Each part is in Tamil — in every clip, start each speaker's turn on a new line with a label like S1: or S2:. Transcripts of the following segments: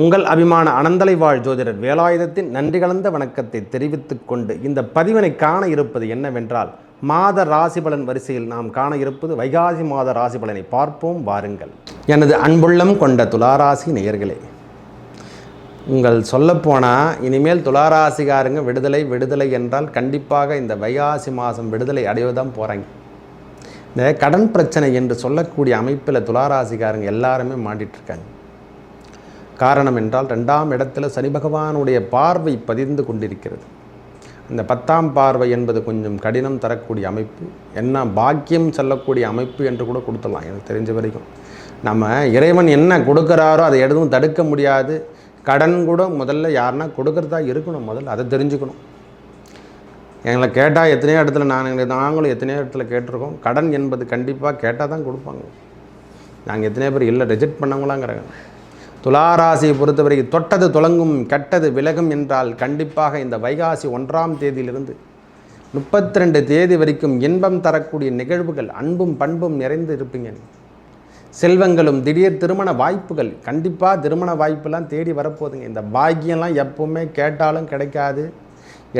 S1: உங்கள் அபிமான அனந்தலை வாழ் ஜோதிடர் வேலாயுதத்தின் நன்றி கலந்த வணக்கத்தை தெரிவித்துக் கொண்டு இந்த பதிவினை காண இருப்பது என்னவென்றால் மாத ராசி பலன் வரிசையில் நாம் காண இருப்பது வைகாசி மாத ராசி பலனை பார்ப்போம். வாருங்கள். எனது அன்புள்ளம் கொண்ட துளாராசி நேயர்களே உங்கள் சொல்லப்போனால் இனிமேல் துளாராசிகாரங்க விடுதலை விடுதலை என்றால் கண்டிப்பாக இந்த வைகாசி மாதம் விடுதலை அடைவதான் போகிறாங்க இந்த கடன் பிரச்சனை என்று சொல்லக்கூடிய அமைப்பில் துளாராசிக்காரங்க எல்லாருமே மாட்டிகிட்ருக்காங்க காரணம் என்றால் ரெண்டாம் இடத்துல சனி பகவானுடைய பார்வை பதிந்து கொண்டிருக்கிறது. அந்த பத்தாம் பார்வை என்பது கொஞ்சம் கடினம் தரக்கூடிய அமைப்பு என்ன பாக்கியம் சொல்லக்கூடிய அமைப்பு என்று கூட கொடுத்துடலாம் எனக்கு தெரிஞ்ச வரைக்கும். நம்ம இறைவன் என்ன கொடுக்குறாரோ அதை எதுவும் தடுக்க முடியாது. கடன் கூட முதல்ல யாருன்னா கொடுக்குறதா இருக்கணும் முதல்ல அதை தெரிஞ்சுக்கணும். எங்களை கேட்டால் எத்தனையோ இடத்துல நான் நாங்களும் எத்தனையோ இடத்துல கேட்டிருக்கோம். கடன் என்பது கண்டிப்பாக கேட்டால் தான் கொடுப்பாங்க. நாங்கள் எத்தனையோ பேர் இல்லை ரிஜெக்ட் பண்ணவங்களாங்கிறாங்க. துளாராசியை பொறுத்தவரைக்கும் தொட்டது துளங்கும் கெட்டது விலகும் என்றால் கண்டிப்பாக இந்த வைகாசி ஒன்றாம் தேதியிலிருந்து முப்பத்தி ரெண்டு தேதி வரைக்கும் இன்பம் தரக்கூடிய நிகழ்வுகள் அன்பும் பண்பும் நிறைந்து இருப்பீங்க. செல்வங்களும் திடீர் திருமண வாய்ப்புகள் கண்டிப்பாக திருமண வாய்ப்பெல்லாம் தேடி வரப்போகுதுங்க. இந்த பாக்கியம்லாம் எப்பவுமே கேட்டாலும் கிடைக்காது.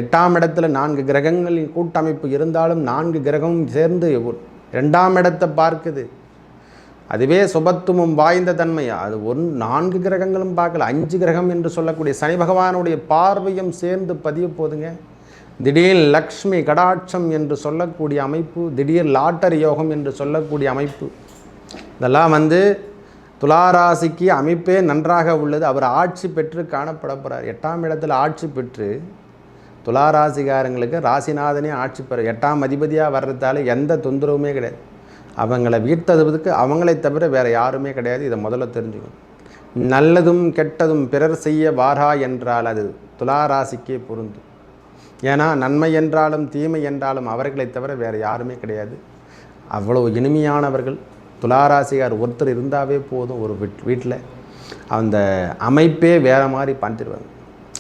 S1: எட்டாம் இடத்துல நான்கு கிரகங்களின் கூட்டமைப்பு இருந்தாலும் நான்கு கிரகமும் சேர்ந்து ரெண்டாம் இடத்தை பார்க்குது. அதுவே சுபத்துவம் வாய்ந்த தன்மை. அது ஒன் நான்கு கிரகங்களும் பார்க்கல. அஞ்சு கிரகம் என்று சொல்லக்கூடிய சனி பகவானுடைய பார்வையும் சேர்ந்து பதிய போதுங்க. திடீர் லக்ஷ்மி கடாட்சம் என்று சொல்லக்கூடிய அமைப்பு திடீர் லாட்டரி யோகம் என்று சொல்லக்கூடிய அமைப்பு. இதெல்லாம் வந்து துளாராசிக்கு அமைப்பே நன்றாக உள்ளது. அவர் ஆட்சி பெற்று காணப்பட போகிறார் எட்டாம் இடத்தில் ஆட்சி பெற்று துளாராசிகாரங்களுக்கு ராசிநாதனே ஆட்சி பெற எட்டாம் அதிபதியாக வர்றதால எந்த தொந்தரவுமே கிடையாது. அவங்கள வீழ்த்ததுக்கு அவங்களை தவிர வேறு யாருமே கிடையாது. இதை முதல்ல தெரிஞ்சுக்கணும். நல்லதும் கெட்டதும் பிறர் செய்ய வாரா என்றால் அது துளாராசிக்கே பொருந்தும். ஏன்னா நன்மை என்றாலும் தீமை என்றாலும் அவர்களை தவிர வேறு யாருமே கிடையாது. அவ்வளோ இனிமையானவர்கள். துளாராசிகார் ஒருத்தர் இருந்தாவே போதும் ஒரு வீட் வீட்டில். அந்த அமைப்பே வேறு மாதிரி பண்ணிடுவாங்க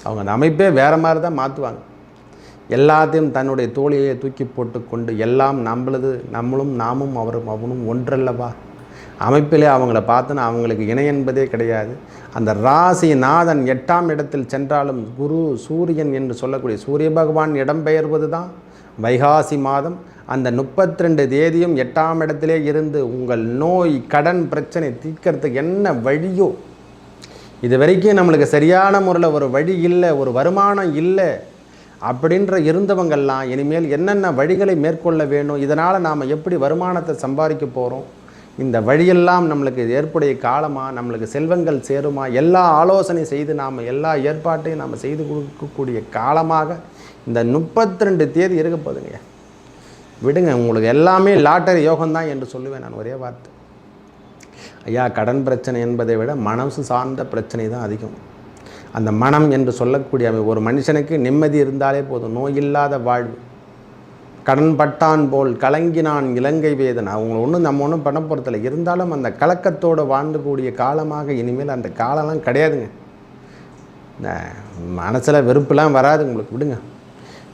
S1: அவங்க அந்த அமைப்பே வேறு மாதிரி தான் மாற்றுவாங்க. எல்லாத்தையும் தன்னுடைய தோழியை தூக்கி போட்டுக்கொண்டு எல்லாம் நம்மளது நம்மளும் நாமும் அவரும் அவனும் ஒன்றல்லவா? அமைப்பிலே அவங்கள பார்த்துன்னு அவங்களுக்கு இணை என்பதே கிடையாது. அந்த ராசி நாதன் எட்டாம் இடத்தில் சென்றாலும் குரு சூரியன் என்று சொல்லக்கூடிய சூரிய பகவான் இடம்பெயர்வது தான் வைகாசி மாதம். அந்த முப்பத்தி ரெண்டு தேதியும் எட்டாம் இடத்திலே இருந்து உங்கள் நோய் கடன் பிரச்சனை தீர்க்கறதுக்கு என்ன வழியோ? இது வரைக்கும் நம்மளுக்கு சரியான முறையில் ஒரு வழி இல்லை ஒரு வருமானம் இல்லை. அப்படின்ற இருந்தவங்கள்லாம் இனிமேல் என்னென்ன வழிகளை மேற்கொள்ள வேணும் இதனால் நாம் எப்படி வருமானத்தை சம்பாதிக்க போகிறோம் இந்த வழியெல்லாம் நம்மளுக்கு ஏற்புடைய காலமாக நம்மளுக்கு செல்வங்கள் சேருமா எல்லா ஆலோசனை செய்து நாம் எல்லா ஏற்பாட்டையும் நாம் செய்து கொடுக்கக்கூடிய காலமாக இந்த முப்பத்தி ரெண்டு தேதி இருக்க போதுங்க விடுங்க உங்களுக்கு எல்லாமே லாட்டரி யோகம்தான் என்று சொல்லுவேன் நான் ஒரே வார்த்தை. ஐயா கடன் பிரச்சனை என்பதை விட மனசு சார்ந்த பிரச்சனை தான் அதிகம். அந்த மனம் என்று சொல்லக்கூடிய ஒரு மனுஷனுக்கு நிம்மதி இருந்தாலே போதும். நோயில்லாத வாழ்வு. கடன் பட்டான் போல் கலங்கினான் இலங்கை வேதனை. அவங்க ஒன்றும் நம்ம ஒன்றும் பண்ண போகிறதில்ல இருந்தாலும் அந்த கலக்கத்தோடு வாழ்ந்துக்கூடிய காலமாக இனிமேல் அந்த காலம்லாம் கிடையாதுங்க. இந்த மனசில் வெறுப்புலாம் வராது உங்களுக்கு. விடுங்க.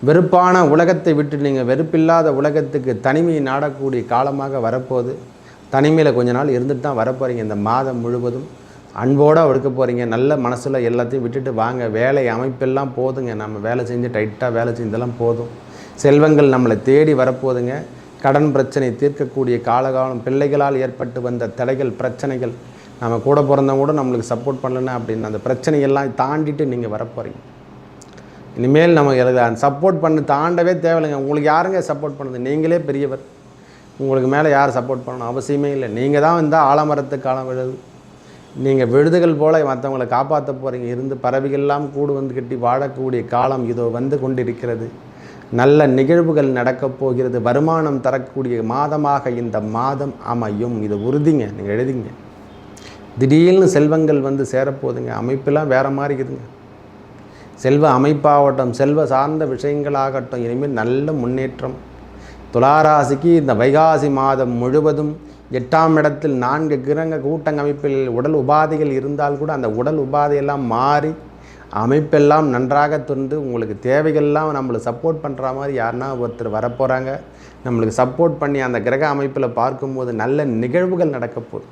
S1: வெறுப்பான உலகத்தை விட்டு நீங்கள் வெறுப்பில்லாத உலகத்துக்கு தனிமையை நாடக்கூடிய காலமாக வரப்போகுது. தனிமையில் கொஞ்ச நாள் இருந்துட்டு தான் வரப்போகிறீங்க இந்த மாதம் முழுவதும். அன்போடு எடுக்க போகிறீங்க நல்ல மனசில் எல்லாத்தையும் விட்டுட்டு வாங்க. வேலை அமைப்பெல்லாம் போதுங்க. நம்ம வேலை செஞ்சு டைட்டாக வேலை செஞ்சதெல்லாம் போதும். செல்வங்கள் நம்மளை தேடி வரப்போதுங்க கடன் பிரச்சனை தீர்க்கக்கூடிய காலகாலம் பிள்ளைகளால் ஏற்பட்டு வந்த தடைகள் பிரச்சனைகள் நம்ம கூட பிறந்தவங்க கூட நம்மளுக்கு சப்போர்ட் பண்ணலன்னா அப்படின்னு அந்த பிரச்சனையெல்லாம் தாண்டிட்டு நீங்கள் வரப்போகிறீங்க இனிமேல் நம்ம எனக்கு சப்போர்ட் பண்ண தாண்டவே தேவையில்லைங்க. உங்களுக்கு யாருங்க சப்போர்ட் பண்ணுது? நீங்களே பெரியவர். உங்களுக்கு மேலே யார் சப்போர்ட் பண்ணணும் அவசியமே இல்லை. நீங்கள் தான் வந்தால் ஆலமரத்துக்கு காலம் விழுது நீங்கள் விழுதுகள் போல மற்றவங்களை காப்பாற்ற போகிறீங்க இருந்து பறவைகள்லாம் கூடு வந்து கட்டி வாழக்கூடிய காலம் இதோ வந்து கொண்டிருக்கிறது. நல்ல நிகழ்வுகள் நடக்கப் போகிறது. வருமானம் தரக்கூடிய மாதமாக இந்த மாதம் அமையும். இது உறுதிங்க. நீங்கள் எழுதிங்க. திடீர்னு செல்வங்கள் வந்து சேரப்போகுதுங்க. அமைப்பெல்லாம் வேறு மாதிரி இருக்குதுங்க. செல்வ அமைப்பாகட்டும் செல்வ சார்ந்த விஷயங்களாகட்டும் இனிமேல் நல்ல முன்னேற்றம். துளாராசிக்கு இந்த வைகாசி மாதம் முழுவதும் எட்டாம் இடத்தில் நான்கு கிரக கூட்டங்கமைப்பில் உடல் உபாதைகள் இருந்தால் கூட அந்த உடல் உபாதையெல்லாம் மாறி அமைப்பெல்லாம் நன்றாக தொன்று உங்களுக்கு தேவைகள்லாம் நம்மளை சப்போர்ட் பண்ணுற மாதிரி யாருன்னா ஒருத்தர் வரப்போகிறாங்க நம்மளுக்கு சப்போர்ட் பண்ணி அந்த கிரக அமைப்பில் பார்க்கும்போது நல்ல நிகழ்வுகள் நடக்க போகுது.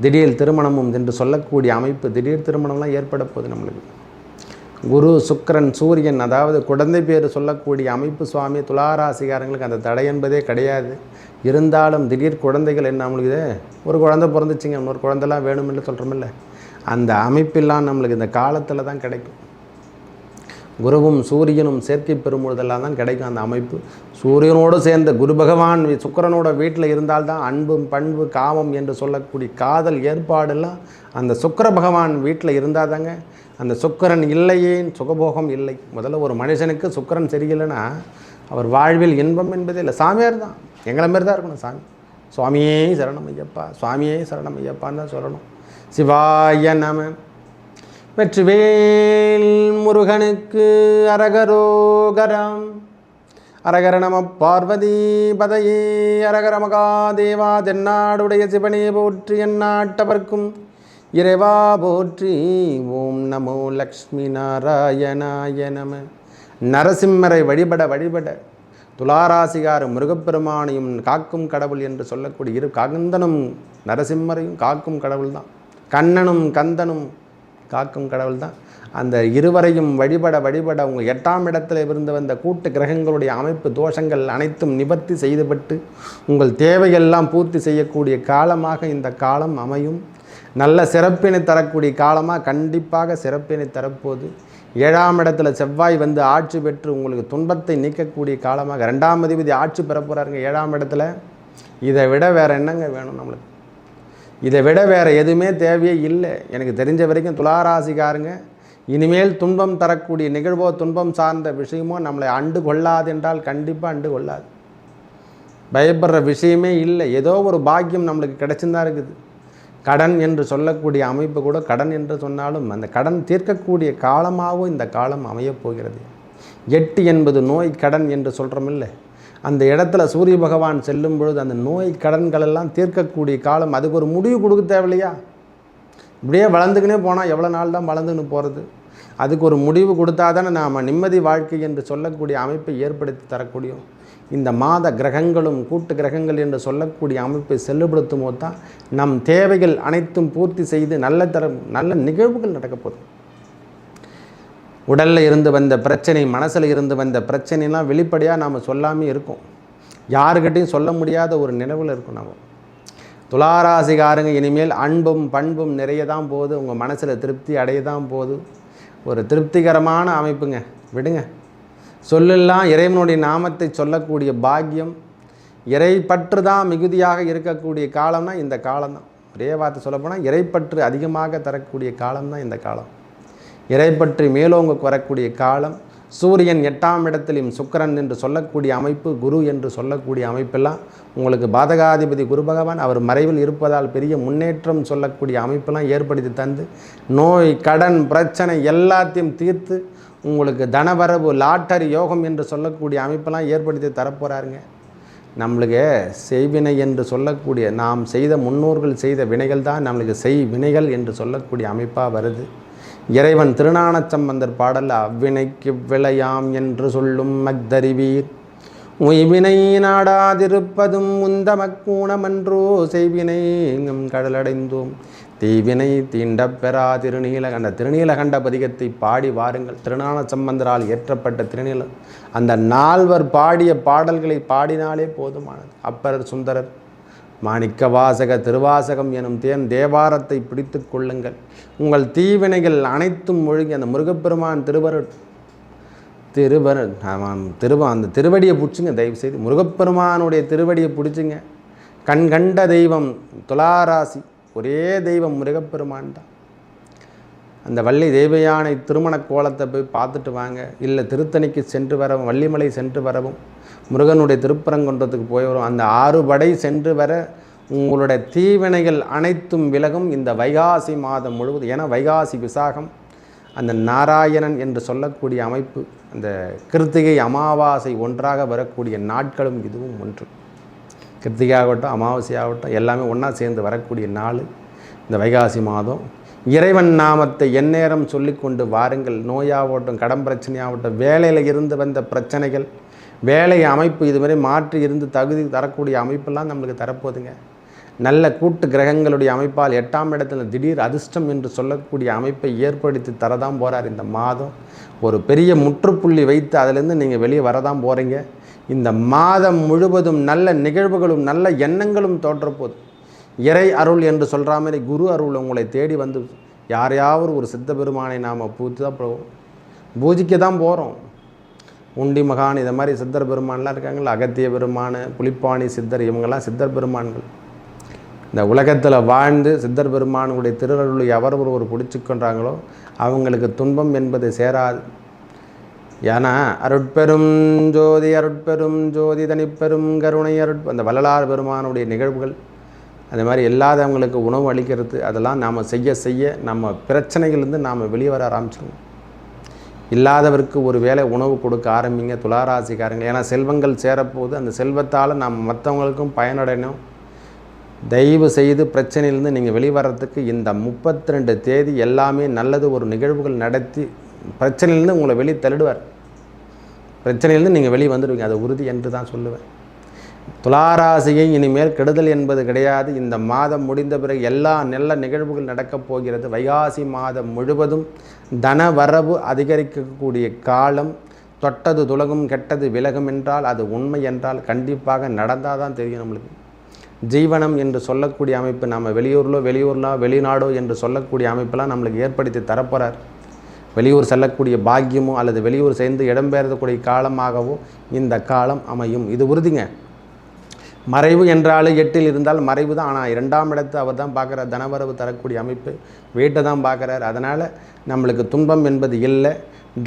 S1: திடீர் திருமணமும் என்று சொல்லக்கூடிய அமைப்பு திடீர் திருமணம்லாம் ஏற்பட போகுது நம்மளுக்கு. குரு சுக்கிரன் சூரியன் அதாவது குழந்தை பேர் சொல்லக்கூடிய அமைப்பு சுவாமி துளாராசிகாரங்களுக்கு அந்த தடை என்பதே கிடையாது. இருந்தாலும் திடீர் குழந்தைகள் என்ன நம்மளுக்கு இது? ஒரு குழந்தை பிறந்துச்சிங்க இன்னொரு குழந்தைலாம் வேணும்னு சொல்கிறோமில்ல அந்த அமைப்பெல்லாம் நம்மளுக்கு இந்த காலத்தில் தான் கிடைக்கும். குருவும் சூரியனும் சேர்க்கை பெறும்பொழுதெல்லாம் தான் கிடைக்கும் அந்த அமைப்பு. சூரியனோடு சேர்ந்த குரு பகவான் சுக்கிரனோட வீட்டில் இருந்தால்தான் அன்பும் பண்பு காமம் என்று சொல்லக்கூடிய காதல் ஏற்பாடெல்லாம் அந்த சுக்கிர பகவான் வீட்டில் இருந்தால் தாங்க. அந்த சுக்கரன் இல்லையே சுகபோகம் இல்லை. முதல்ல ஒரு மனுஷனுக்கு சுக்கிரன் சரியில்லைன்னா அவர் வாழ்வில் இன்பம் என்பதே இல்லை. சாமியார் தான். எங்களை மாரி தான் இருக்கணும் சாமி. சுவாமியே சரணம் ஐயப்பா சுவாமியே சரணம் ஐயப்பான்னு தான் சொல்லணும். சிவாய நம. வெற்றிவேல் முருகனுக்கு அரகரோகரம். அரகர நம பார்வதி பதையே அரகர மகாதேவா தென்னாடுடைய சிவனே போற்றி எந்நாட்டவர்க்கும். இறைவா போற்றி ஓம் நமோ லக்ஷ்மி நாராயணாய நம. நரசிம்மரை வழிபட வழிபட துளாராசிகார முருகப்பெருமானையும் காக்கும் கடவுள் என்று சொல்லக்கூடிய இரு காந்தனும் நரசிம்மரையும் காக்கும் கடவுள் தான் கண்ணனும் கந்தனும் காக்கும் கடவுள் தான் அந்த இருவரையும் வழிபட வழிபட உங்கள் எட்டாம் இடத்துல இருந்து வந்த கூட்டு கிரகங்களுடைய அமைப்பு தோஷங்கள் அனைத்தும் நிவர்த்தி செய்துபட்டு உங்கள் தேவையெல்லாம் பூர்த்தி செய்யக்கூடிய காலமாக இந்த காலம் அமையும். நல்ல சிறப்பினை தரக்கூடிய காலமாக கண்டிப்பாக சிறப்பினை தரப்போது. ஏழாம் இடத்துல செவ்வாய் வந்து ஆட்சி பெற்று உங்களுக்கு துன்பத்தை நீக்கக்கூடிய காலமாக ரெண்டாம் அதிபதி ஆட்சி பெற போகிறாருங்க ஏழாம் இடத்துல. இதை விட வேறு என்னங்க வேணும் நம்மளுக்கு? இதை விட வேறு எதுவுமே தேவையே இல்லை. எனக்கு தெரிஞ்ச வரைக்கும் துளாராசிக்காருங்க இனிமேல் துன்பம் தரக்கூடிய நிகழ்வோ துன்பம் சார்ந்த விஷயமோ நம்மளை அண்டு கொள்ளாது என்றால் கண்டிப்பாக அண்டு கொள்ளாது. பயப்படுற விஷயமே இல்லை. ஏதோ ஒரு பாக்கியம் நம்மளுக்கு கிடைச்சுதான் இருக்குது. கடன் என்று சொல்லக்கூடிய அமைப்பு கூட கடன் என்று சொன்னாலும் அந்த கடன் தீர்க்கக்கூடிய காலமாகவும் இந்த காலம் அமையப் போகிறது. எட்டு என்பது நோய் கடன் என்று சொல்கிறோமில்லை அந்த இடத்துல சூரிய பகவான் செல்லும் பொழுது அந்த நோய் கடன்களெல்லாம் தீர்க்கக்கூடிய காலம் அதுக்கு ஒரு முடிவு கொடுக்க தேவையில்லையா? இப்படியே வளர்ந்துக்கினே போனால் எவ்வளோ நாள் தான் வளர்ந்துக்கின்னு போகிறது அதுக்கு ஒரு முடிவு கொடுத்தா தானே நாம் நிம்மதி வாழ்க்கை என்று சொல்லக்கூடிய அமைப்பை ஏற்படுத்தி தரக்கூடியும் இந்த மாத கிரகங்களும் கூட்டு கிரகங்கள் என்று சொல்லக்கூடிய அமைப்பை செல்லுபடுத்தும் போது தான் நம் தேவைகள் அனைத்தும் பூர்த்தி செய்து நல்ல தரம் நல்ல நிகழ்வுகள் நடக்கப் போகுது. உடலில் இருந்து வந்த பிரச்சனை மனசில் இருந்து வந்த பிரச்சனைலாம் வெளிப்படையாக நாம் சொல்லாமல் இருக்கோம். யாருக்கிட்டையும் சொல்ல முடியாத ஒரு நினைவில் இருக்கும் நம்ம துளாராசிகாரங்க இனிமேல் அன்பும் பண்பும் நிறைய தான் போகுது. உங்கள் மனசில் திருப்தி அடைய தான் போகுது. ஒரு திருப்திகரமான அமைப்புங்க. விடுங்க. சொல்லெல்லாம் இறைவனுடைய நாமத்தை சொல்லக்கூடிய பாக்கியம் இறைப்பற்று தான் மிகுதியாக இருக்கக்கூடிய காலம்னா இந்த காலம்தான். ஒரே வார்த்தை சொல்லப்போனால் இறைப்பற்று அதிகமாக தரக்கூடிய காலம்தான் இந்த காலம். இறைப்பற்றி மேலோங்க வரக்கூடிய காலம் சூரியன் எட்டாம் இடத்திலும் சுக்கிரன் என்று சொல்லக்கூடிய அமைப்பு குரு என்று சொல்லக்கூடிய அமைப்பெல்லாம் உங்களுக்கு பாதகாதிபதி குரு பகவான் அவர் மறைவில் இருப்பதால் பெரிய முன்னேற்றம் சொல்லக்கூடிய அமைப்பெல்லாம் ஏற்படுத்தி தந்து நோய் கடன் பிரச்சனை எல்லாத்தையும் தீர்த்து உங்களுக்கு தனவரவு லாட்டரி யோகம் என்று சொல்லக்கூடிய அமைப்பெல்லாம் ஏற்படுத்தி தரப்போகிறாருங்க நம்மளுக்கு செய்வினை என்று சொல்லக்கூடிய நாம் செய்த முன்னோர்கள் செய்த வினைகள் தான் நம்மளுக்கு செய் வினைகள் என்று சொல்லக்கூடிய அமைப்பாக வருது. இறைவன் திருநானச்சம்பந்தர் பாடல் அவ்வினைக்கு விளையாம் என்று சொல்லும் மக்தறிவீர் உய்வினை நாடாதிருப்பதும் உந்தமக்கூணமன்றோ செய்வினை எங்கும் கடலடைந்தோம். தீவினை தீண்டப் பெறா திருநீலகண்ட திருநீலகண்ட பதிகத்தை பாடி வாருங்கள். திருநான சம்பந்தரால் ஏற்றப்பட்ட திருநீல அந்த நால்வர் பாடிய பாடல்களை பாடினாலே போதுமானது. அப்பரர் சுந்தரர் மாணிக்க வாசக திருவாசகம் எனும் தேன் தேவாரத்தை பிடித்து கொள்ளுங்கள். உங்கள் தீவினைகள் அனைத்தும் ஒழுங்கி அந்த முருகப்பெருமான் திருவருட் திருவரு ஆமாம் திருவ அந்த திருவடியை பிடிச்சிங்க தயவுசெய்து முருகப்பெருமானுடைய திருவடியை பிடிச்சிங்க. கண்கண்ட தெய்வம் துளாராசி ஒரே தெய்வம் முருகப்பெருமான் தான் அந்த வள்ளி தெய்வயானை திருமண கோலத்தை போய் பார்த்துட்டு வாங்க. இல்லை திருத்தணிக்கு சென்று வரவும் வள்ளிமலை சென்று வரவும் முருகனுடைய திருப்பரங்குன்றத்துக்கு போய் வரும். அந்த ஆறு படை சென்று வர உங்களுடைய தீவினைகள் அனைத்தும் விலகும் இந்த வைகாசி மாதம் முழுவதும். ஏன்னா வைகாசி விசாகம் அந்த நாராயணன் என்று சொல்லக்கூடிய அமைப்பு அந்த கிருத்திகை அமாவாசை ஒன்றாக வரக்கூடிய நாட்களும் இதுவும் ஒன்று. கிருத்திகாகட்டும் ஆகட்டும் ஆகட்டும் எல்லாமே ஒன்றா சேர்ந்து வரக்கூடிய நாள் இந்த வைகாசி மாதம். இறைவன் நாமத்தை எந்நேரம் சொல்லிக்கொண்டு வாருங்கள். நோயாகட்டும் கடன் பிரச்சனையாகட்டும் வேலையில் இருந்து வந்த பிரச்சனைகள் வேலை அமைப்பு இதுவரை மாற்றி இருந்து தகுதி தரக்கூடிய அமைப்பெல்லாம் நம்மளுக்கு தரப்போகுதுங்க நல்ல கூட்டு கிரகங்களுடைய அமைப்பால் எட்டாம் இடத்துல திடீர் அதிர்ஷ்டம் என்று சொல்லக்கூடிய அமைப்பை ஏற்படுத்தி தரதான் போகிறார் இந்த மாதம். ஒரு பெரிய முற்றுப்புள்ளி வைத்து அதிலேருந்து நீங்கள் வெளியே வரதான் போகிறீங்க இந்த மாதம் முழுவதும் நல்ல நிகழ்வுகளும் நல்ல எண்ணங்களும் தோன்றப்போது. இறை அருள் என்று சொல்கிற மாதிரி குரு அருள் உங்களை தேடி வந்து யாரையாவது ஒரு சித்த பெருமானை நாம் பூத்து தான் போவோம். பூஜிக்க தான் போகிறோம் உண்டி மகான் இதை மாதிரி சித்தர் பெருமான்லாம் இருக்காங்களா அகத்திய பெருமான் புலிப்பாணி சித்தர் இவங்கெல்லாம் சித்தர் பெருமான்கள். இந்த உலகத்தில் வாழ்ந்து சித்தர் பெருமானுடைய திருவருளை எவர் ஒருவர் பிடிச்சி அவங்களுக்கு துன்பம் என்பது சேராது. ஏன்னா அருட்பெரும் ஜோதி அருட்பெரும் ஜோதி தனிப்பெரும் கருணை அருட் அந்த வள்ளலார் பெருமானுடைய நிகழ்வுகள் அந்த மாதிரி இல்லாதவங்களுக்கு உணவு அளிக்கிறது அதெல்லாம் நாம் செய்ய செய்ய நம்ம பிரச்சனைகள்லேருந்து நாம் வெளியே வர ஆரம்பிச்சிருவோம். இல்லாதவருக்கு ஒரு வேளை உணவு கொடுக்க ஆரம்பிங்க துளாராசிக்காரங்க. ஏன்னா செல்வங்கள் சேரப்போது அந்த செல்வத்தால் நாம் மற்றவங்களுக்கும் பயனடையணும். தயவு செய்து பிரச்சனையிலேருந்து நீங்கள் வெளிவரத்துக்கு இந்த முப்பத்தி ரெண்டு தேதி எல்லாமே நல்லது ஒரு நிகழ்வுகள் நடத்தி பிரச்சனையிலேருந்து உங்களை வெளியே தள்ளிடுவார். பிரச்சனையிலேருந்து நீங்கள் வெளியே வந்துடுவீங்க. அது உறுதி என்று தான் சொல்லுவேன். துளாராசியை இனிமேல் கெடுதல் என்பது கிடையாது. இந்த மாதம் முடிந்த பிறகு எல்லா நல்ல நிகழ்வுகள் நடக்கப் போகிறது. வைகாசி மாதம் முழுவதும் தன வரவு அதிகரிக்கக்கூடிய காலம். தொட்டது துலகும் கெட்டது விலகும் என்றால் அது உண்மை என்றால் கண்டிப்பாக நடந்தால் தான் தெரியும் நம்மளுக்கு. ஜீவனம் என்று சொல்லக்கூடிய அமைப்பு நம்ம வெளியூரிலோ வெளியூர்லோ வெளிநாடோ என்று சொல்லக்கூடிய அமைப்பெல்லாம் நம்மளுக்கு ஏற்படுத்தி தரப்போகிறார் வெளியூர் செல்லக்கூடிய பாக்கியமோ அல்லது வெளியூர் சேர்ந்து இடம்பெயர்ந்தக்கூடிய காலமாகவோ இந்த காலம் அமையும். இது உறுதிங்க. மறைவு என்றாலும் எட்டில் இருந்தால் மறைவு தான். ஆனால் இரண்டாம் இடத்தை அவர் தான் பார்க்குறார். தனவரவு தரக்கூடிய அமைப்பு வீட்டை தான் பார்க்குறார். அதனால் நம்மளுக்கு துன்பம் என்பது இல்லை.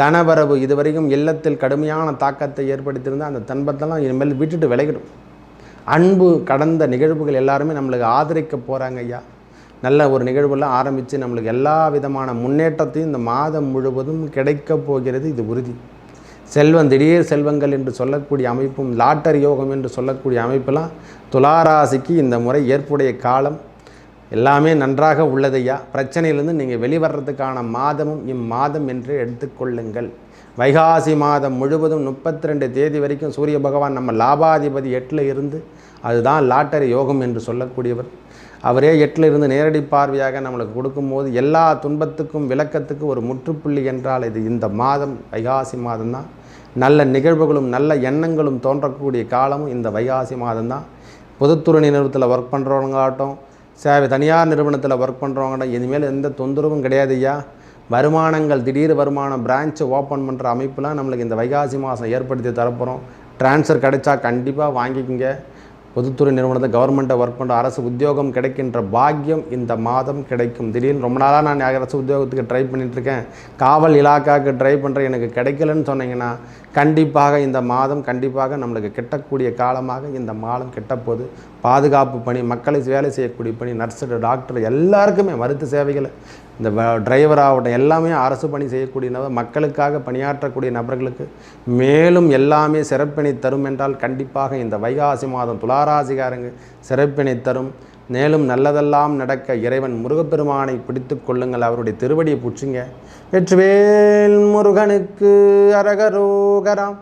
S1: தனவரவு இதுவரைக்கும் இல்லத்தில் கடுமையான தாக்கத்தை ஏற்படுத்தியிருந்தால் அந்த தன்பத்தெல்லாம் இனிமேல் விட்டுட்டு விலகிடும். அன்பு கடந்த நிகழ்வுகள் எல்லாருமே நம்மளுக்கு ஆதரிக்க போகிறாங்க ஐயா. நல்ல ஒரு நிகழ்வுலாம் ஆரம்பித்து நம்மளுக்கு எல்லா விதமான முன்னேற்றத்தையும் இந்த மாதம் முழுவதும் கிடைக்கப் போகிறது இது உறுதி. செல்வம் திடீர் செல்வங்கள் என்று சொல்லக்கூடிய அமைப்பும் லாட்டரி யோகம் என்று சொல்லக்கூடிய அமைப்பெல்லாம் துளாராசிக்கு இந்த முறை ஏற்புடைய காலம். எல்லாமே நன்றாக உள்ளதையா பிரச்சனையிலிருந்து நீங்கள் வெளிவர்றதுக்கான மாதமும் இம்மாதம் என்று எடுத்துக்கொள்ளுங்கள். வைகாசி மாதம் முழுவதும் முப்பத்தி ரெண்டு தேதி வரைக்கும் சூரிய பகவான் நம்ம லாபாதிபதி எட்டில் இருந்து அதுதான் லாட்டரி யோகம் என்று சொல்லக்கூடியவர். அவரே எட்டில் இருந்து நேரடி பார்வையாக நம்மளுக்கு கொடுக்கும்போது எல்லா துன்பத்துக்கும் விளக்கத்துக்கு ஒரு முற்றுப்புள்ளி என்றால் இது இந்த மாதம் வைகாசி மாதம்தான். நல்ல நிகழ்வுகளும் நல்ல எண்ணங்களும் தோன்றக்கூடிய காலமும் இந்த வைகாசி மாதம்தான். பொதுத்துறை நிறுவனத்தில் ஒர்க் பண்ணுறவங்களாகட்டும் சேவை தனியார் நிறுவனத்தில் ஒர்க் பண்ணுறவங்களாம் இனிமேல் எந்த தொந்தரவும் கிடையாது ஐயா. வருமானங்கள் திடீர் வருமானம் பிரான்ச்சை ஓப்பன் பண்ணுற அமைப்புலாம் நம்மளுக்கு இந்த வைகாசி மாதம் ஏற்படுத்தி தரப்போகிறோம் ட்ரான்ஸ்ஃபர் கிடைச்சா கண்டிப்பாக வாங்கிக்கோங்க. பொதுத்துறை நிறுவனத்தை கவர்மெண்ட்டை ஒர்க் பண்ணுற அரசு உத்தியோகம் கிடைக்கின்ற பாக்கியம் இந்த மாதம் கிடைக்கும். திடீர்னு ரொம்ப நாளாக நான் அரசு உத்தியோகத்துக்கு ட்ரை பண்ணிகிட்ருக்கேன் காவல் இலாக்காவுக்கு ட்ரை பண்ணுற எனக்கு கிடைக்கலன்னு சொன்னீங்கன்னா கண்டிப்பாக இந்த மாதம் கண்டிப்பாக நம்மளுக்கு கிட்டக்கூடிய காலமாக இந்த மாதம் கிட்டப்போகுது. பாதுகாப்பு பணி மக்களை வேலை செய்யக்கூடிய பணி நர்ஸு டாக்டர் எல்லாருக்குமே மருத்துவ சேவைகளை இந்த டிரைவர் ஆகட்டும் எல்லாமே அரசு பணி செய்யக்கூடிய நபர் மக்களுக்காக பணியாற்றக்கூடிய நபர்களுக்கு மேலும் எல்லாமே சிறப்பினை தரும் என்றால் கண்டிப்பாக இந்த வைகாசி மாதம் துளாராசிகாரங்க சிறப்பினை தரும். மேலும் நல்லதெல்லாம் நடக்க இறைவன் முருகப்பெருமானை பிடித்து கொள்ளுங்கள். அவருடைய திருவடியை புற்றுங்க வெற்றிவேல் முருகனுக்கு அரகரோகராம்.